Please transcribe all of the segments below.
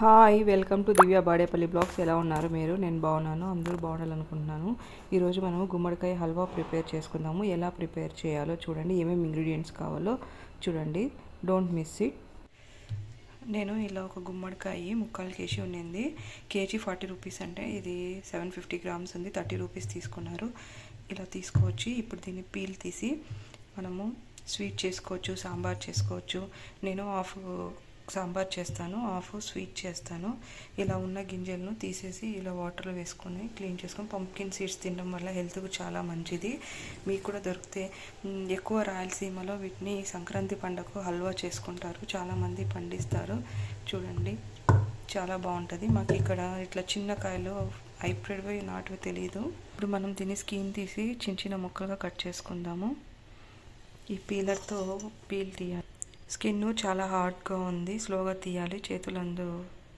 Hi welcome to Divya Badepalli blogs. ఎలా ఉన్నారు మీరు? నేను బాగున్నాను అందరూ బాగుండాలనుకుంటున్నాను. ఈరోజు మనము గుమ్మడికాయ హల్వా ప్రిపేర్ చేసుకుందాము. ఎలా ప్రిపేర్ చేయాలో చూడండి. ఏమేమి ఇంగ్రీడియంట్స్ కావాలో చూడండి. డోంట్ మిస్ ఇట్ నేను ఇలా ఒక గుమ్మడికాయ ముక్కలు కేజీ ఉండింది కేజీ ఫార్టీ రూపీస్ అంటే ఇది సెవెన్ ఫిఫ్టీ గ్రామ్స్ ఉంది. థర్టీ రూపీస్ తీసుకున్నారు. ఇలా తీసుకోవచ్చు. ఇప్పుడు దీన్ని పీల్ తీసి మనము స్వీట్ చేసుకోవచ్చు సాంబార్ చేసుకోవచ్చు. నేను హాఫ్ సాంబార్ చేస్తాను ఆఫ్ స్వీట్ చేస్తాను. ఇలా ఉన్న గింజలను తీసేసి ఇలా వాటర్లో వేసుకొని క్లీన్ చేసుకొని పంప్కిన్ సీడ్స్ తినడం వల్ల హెల్త్కు చాలా మంచిది. మీకు కూడా దొరికితే ఎక్కువ రాయలసీమలో వీటిని సంక్రాంతి పండుగకు హల్వా చేసుకుంటారు. చాలామంది పండిస్తారు. చూడండి. చాలా బాగుంటుంది. మాకు ఇక్కడ ఇట్లా చిన్న కాయలు హైబ్రిడ్వి నాటువే తెలియదు ఇప్పుడు మనం దీన్ని స్కీన్ తీసి చిన్న చిన్న ముక్కలుగా కట్ చేసుకుందాము. ఈ పీలర్తో పీల్ తీయాలి. స్కిన్ చాలా హార్డ్గా ఉంది స్లోగా తీయాలి చేతులు అందు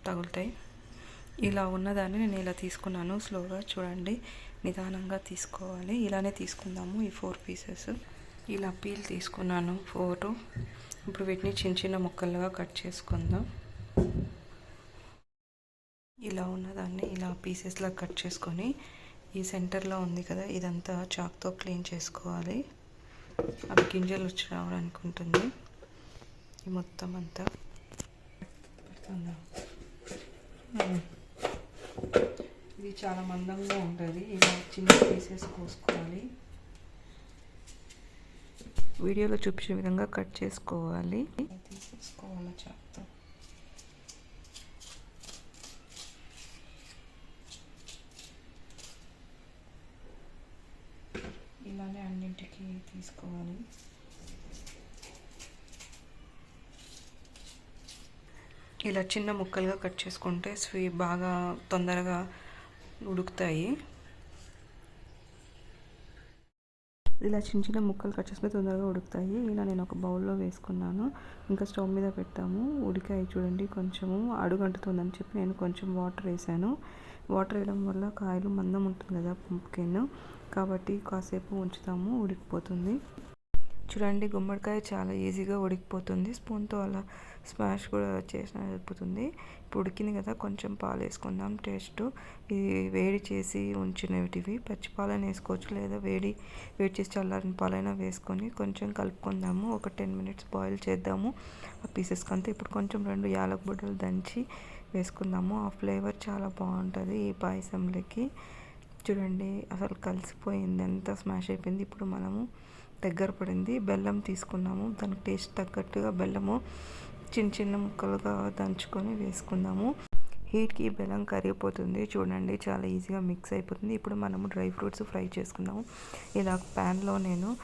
తగులుతాయి. ఇలా ఉన్నదాన్ని నేను ఇలా తీసుకున్నాను స్లోగా చూడండి నిదానంగా తీసుకోవాలి. ఇలానే తీసుకుందాము ఈ ఫోర్ పీసెస్. ఇలా పీల్ తీసుకున్నాను ఫోర్ ఇప్పుడు వీటిని చిన్న చిన్న ముక్కలుగా కట్ చేసుకుందాం. ఇలా ఉన్నదాన్ని ఇలా పీసెస్లా కట్ చేసుకొని ఈ సెంటర్లో ఉంది కదా ఇదంతా చాక్తో క్లీన్ చేసుకోవాలి. అవి గింజలు వచ్చి రావడానికి ఉంటుంది మొత్తం అంతా. ఇది చాలా మందంగా ఉంటుంది. ఇలా చిన్న పీసెస్ కోసుకోవాలి. వీడియోలో చూపించే విధంగా కట్ చేసుకోవాలి. తీసేసుకోవాలి చాక్తో? ఇలానే అన్నింటికి తీసుకోవాలి. ఇలా చిన్న ముక్కలుగా కట్ చేసుకుంటే స్వీ బాగా తొందరగా ఉడుకుతాయి. ఇలా చిన్న చిన్న ముక్కలు కట్ చేసుకుంటే తొందరగా ఉడుకుతాయి. ఇలా నేను ఒక బౌల్లో వేసుకున్నాను. ఇంకా స్టవ్ మీద పెట్టాము ఉడికాయి చూడండి కొంచెము అడుగంటుతుందని చెప్పి నేను కొంచెం వాటర్ వేసాను. వాటర్ వేయడం వల్ల కాయలు మందం ఉంటుంది కదా పంప్కెన్ కాబట్టి కాసేపు ఉంచుతాము ఉడికిపోతుంది. చూడండి గుమ్మడికాయ చాలా ఈజీగా ఉడికిపోతుంది. స్పూన్తో అలా స్మాష్ కూడా చేసిన అయిపోతుంది ఇప్పుడు ఉడికింది కదా కొంచెం పాలు వేసుకుందాం. టేస్ట్. ఇది వేడి చేసి ఉంచినవిటివి. పచ్చి పాలైనా వేసుకోవచ్చు లేదా వేడి వేడి చేసి చల్లారిన పాలైనా వేసుకొని కొంచెం కలుపుకుందాము. ఒక టెన్ మినిట్స్ బాయిల్ చేద్దాము. ఆ పీసెస్ కంతా ఇప్పుడు కొంచెం రెండు యాలక బుడ్డలు దంచి వేసుకుందాము. ఆ ఫ్లేవర్ చాలా బాగుంటుంది ఈ పాయసంలోకి. చూడండి అసలు కలిసిపోయింది ఎంత స్మాష్ అయిపోయింది. ఇప్పుడు మనము దగ్గర పడింది. బెల్లం తీసుకున్నాము. దానికి టేస్ట్ తగ్గట్టుగా బెల్లము చిన్న చిన్న ముక్కలుగా దంచుకొని వేసుకుందాము. హీట్కి బెల్లం కరిగిపోతుంది. చూడండి చాలా ఈజీగా మిక్స్ అయిపోతుంది. ఇప్పుడు మనము డ్రై ఫ్రూట్స్ ఫ్రై చేసుకుందాము. ఇలా ప్యాన్లో నేను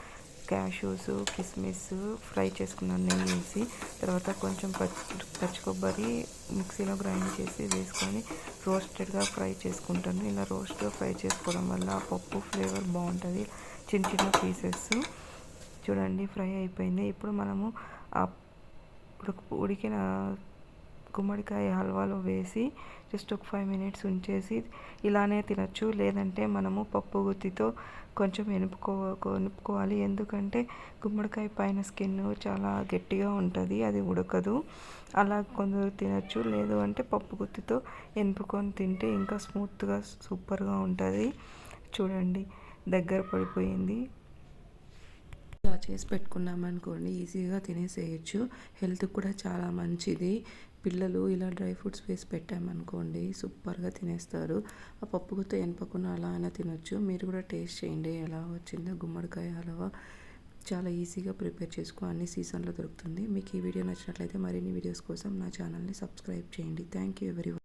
క్యాషూస్ కిస్మిస్ ఫ్రై చేసుకున్నాను నెయ్యి వేసి తర్వాత కొంచెం పచ్చి పచ్చి కొబ్బరి మిక్సీలో గ్రైండ్ చేసి వేసుకొని రోస్టెడ్గా ఫ్రై చేసుకుంటాను. ఇలా రోస్ట్గా ఫ్రై చేసుకోవడం వల్ల పప్పు ఫ్లేవర్ బాగుంటుంది. చిన్న చిన్న పీసెస్ చూడండి ఫ్రై అయిపోయింది. ఇప్పుడు మనము ఉడికిన గుమ్మడికాయ హల్వాలో వేసి జస్ట్ ఒక ఫైవ్ మినిట్స్ ఉంచేసి ఇలానే తినచ్చు. లేదంటే మనము పప్పు గుత్తితో కొంచెం ఎనుపుకో ఎనుపుకోవాలి ఎందుకంటే గుమ్మడికాయ పైన స్కిన్ చాలా గట్టిగా ఉంటుంది అది ఉడకదు. అలా కొందరు తినచ్చు. లేదు అంటే పప్పు గుత్తితో ఎనుపుకొని తింటే ఇంకా స్మూత్గా సూపర్గా ఉంటుంది. చూడండి దగ్గర పడిపోయింది. ఇలా చేసి పెట్టుకున్నామనుకోండి ఈజీగా తినేసేయచ్చు. హెల్త్ కూడా చాలా మంచిది. పిల్లలు ఇలా డ్రై ఫ్రూట్స్ వేసి పెట్టామనుకోండి సూపర్గా తినేస్తారు. ఆ పప్పుతో ఎనపకుండా అలా అయినా తినొచ్చు. మీరు కూడా టేస్ట్ చేయండి ఎలా వచ్చిందో. గుమ్మడికాయ హల్వా చాలా ఈజీగా ప్రిపేర్ చేసుకో అన్ని సీజన్లో దొరుకుతుంది. మీకు ఈ వీడియో నచ్చినట్లయితే మరిన్ని వీడియోస్ కోసం నా ఛానల్ని సబ్స్క్రైబ్ చేయండి. థ్యాంక్ యూ ఎవరి